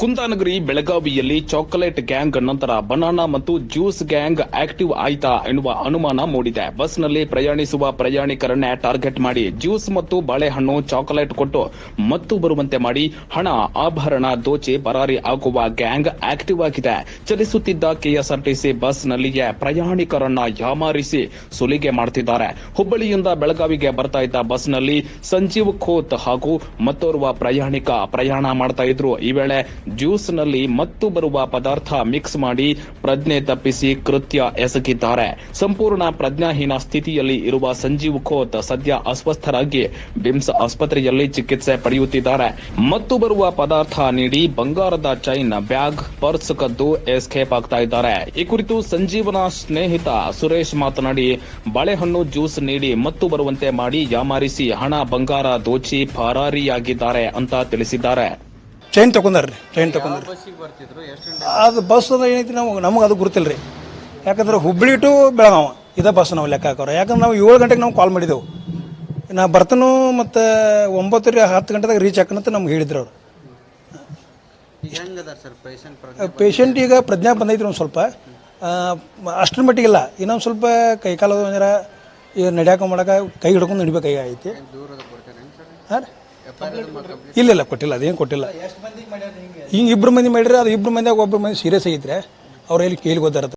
ಕುಂದಾನಗರಿ ಬೆಳಗಾವಿಯಲ್ಲಿ chocolate gang ನಂತರ banana ಮತ್ತು ಜ್ಯೂಸ್ ಗ್ಯಾಂಗ್ ಆಕ್ಟಿವ್ ಆಯ್ತಾ ಎನ್ನುವ ಅನುಮಾನ ಮೂಡಿದೆ. ಬಸ್ನಲ್ಲಿ ಪ್ರಯಾಣಿಸುವ ಪ್ರಯಾಣಿಕರನ್ನೇ ಟಾರ್ಗೆಟ್ ಮಾಡಿ ಜ್ಯೂಸ್ ಮತ್ತು ಬಾಳೆಹಣ್ಣು, ಚಾಕೊಲೇಟ್ ಕೊಟ್ಟು ಮತ್ತು ಬರುವಂತೆ ಮಾಡಿ ಹಣ, ಆಭರಣ, ದೋಚಿ, ಪರಾರಿ ಆಗುವ ಗ್ಯಾಂಗ್ ಆಕ್ಟಿವ್ ಆಗಿದೆ. ಚಲಿಸುತ್ತಿದ್ದ ಕೆಎಸ್ಆರ್ಟಿಸಿ ಬಸ್ನಲ್ಲಿಯೇ ಪ್ರಯಾಣಿಕರನ್ನ ಯಾಮಾರಿಸಿ ಸುಲಿಗೆ ಮಾಡುತ್ತಿದ್ದಾರೆ ಹುಬ್ಬಳ್ಳಿಯಿಂದ ಬೆಳಗಾವಿಗೆ ಬರ್ತಾ ಇದ್ದ ಬಸ್ನಲ್ಲಿ ಸಂಜೀವ್ ಖೋತ್ ಹಾಗೂ ಮತ್ತೋರ್ವ ಪ್ರಯಾಣಿಕ ಪ್ರಯಾಣ ಮಾಡ್ತಾ ಇದ್ರು. ಈ ವೇಳೆ ಜ್ಯೂಸ್ನಲ್ಲಿ ಮತ್ತು ಬರುವ ಪದಾರ್ಥ ಮಿಕ್ಸ್ ಮಾಡಿ ಪ್ರಜ್ಞೆ ತಪ್ಪಿಸಿ ಕೃತ್ಯ ಎಸಗಿದ್ದಾರೆ. ಸಂಪೂರ್ಣ ಪ್ರಜ್ಞಾಹೀನ ಸ್ಥಿತಿಯಲ್ಲಿ ಇರುವ ಸಂಜೀವ್ ಖೋತ್ ಸದ್ಯ ಅಸ್ವಸ್ಥರಾಗಿ ಬಿಮ್ಸ್ ಆಸ್ಪತ್ರೆಯಲ್ಲಿ ಚಿಕಿತ್ಸೆ ಪಡೆಯುತ್ತಿದ್ದಾರೆ. ಮತ್ತು ಬರುವ ಪದಾರ್ಥ ನೀಡಿ ಬಂಗಾರದ ಚೈನ್, ಬ್ಯಾಗ್, ಪರ್ಸ್ ಕದ್ದು ಎಸ್ಕೇಪ್ ಆಗ್ತಾ ಇದ್ದಾರೆ. ಈ ಕುರಿತು ಸಂಜೀವನ ಸ್ನೇಹಿತ ಸುರೇಶ್ ಮಾತನಾಡಿ, ಬಾಳೆಹಣ್ಣು ಜ್ಯೂಸ್ ನೀಡಿ ಮತ್ತು ಬರುವಂತೆ ಮಾಡಿ ಯಾಮಾರಿಸಿ ಹಣ ಬಂಗಾರ ದೋಚಿ ಪರಾರಿಯಾಗಿದ್ದಾರೆ ಅಂತ ತಿಳಿಸಿದ್ದಾರೆ. ಟ್ರೈನ್ ತಗೊಂಡಾರ್ರಿ ಟ್ರೈನ್ ತಗೊಂಡ್ರಿ ಅದು ಬಸ್ ಅದ ಏನೈತಿ ನಾವು ನಮಗೆ ಅದು ಗುರುತಿಲ್ಲ ರೀ ಯಾಕಂದ್ರೆ ಹುಬ್ಳಿ ಟು ಬೆಳಗಾವ ಇದೇ ಬಸ್ ನಾವು ಲೆಕ್ಕ ಹಾಕೋರು. ಯಾಕಂದ್ರೆ ನಾವು ಏಳು ಗಂಟೆಗೆ ನಾವು ಕಾಲ್ ಮಾಡಿದೆವು. ನಾ ಬರ್ತನು ಮತ್ತು ಒಂಬತ್ತು ರೀ ಹತ್ತು ಗಂಟೆದಾಗ ರೀಚ್ ಹಾಕನಂತ ನಮ್ಗೆ ಹೇಳಿದ್ರು ಅವರು. ಪೇಷಂಟ್ ಈಗ ಪ್ರಜ್ಞಾ ಬಂದೈತ್ರಿ ಒಂದು ಸ್ವಲ್ಪ. ಅಷ್ಟರ ಮಟ್ಟಿಗೆ ಮಟ್ಟಿಗಿಲ್ಲ. ಇನ್ನೊಂದು ಸ್ವಲ್ಪ ಕೈ ಏನಾರ ಈಗ ನಡ್ಯಾಕ ಮಾಡಕ ಕೈ ಹಿಡ್ಕೊಂಡು ನಡಿಬೇಕಾಗಿ ಐತಿ ದೂರದ ಕೊಡ್ತಾರೆ ಸರ್ ಹಾಂ ಇಲ್ಲ ಇಲ್ಲ ಕೊಟ್ಟಿಲ್ಲ, ಅದೇನು ಕೊಟ್ಟಿಲ್ಲ. ಹಿಂಗೆ ಇಬ್ರು ಮಂದಿ ಮಾಡಿದ್ರೆ ಅದು ಇಬ್ರು ಮಂದಿಯಾಗ ಒಬ್ಬರು ಮಂದಿ ಸೀರಿಯಸ್ ಆಗಿದ್ರೆ ಅವ್ರು ಎಲ್ಲಿ ಕೇಳಿ ಗೊತ್ತಾರತ್ತೆ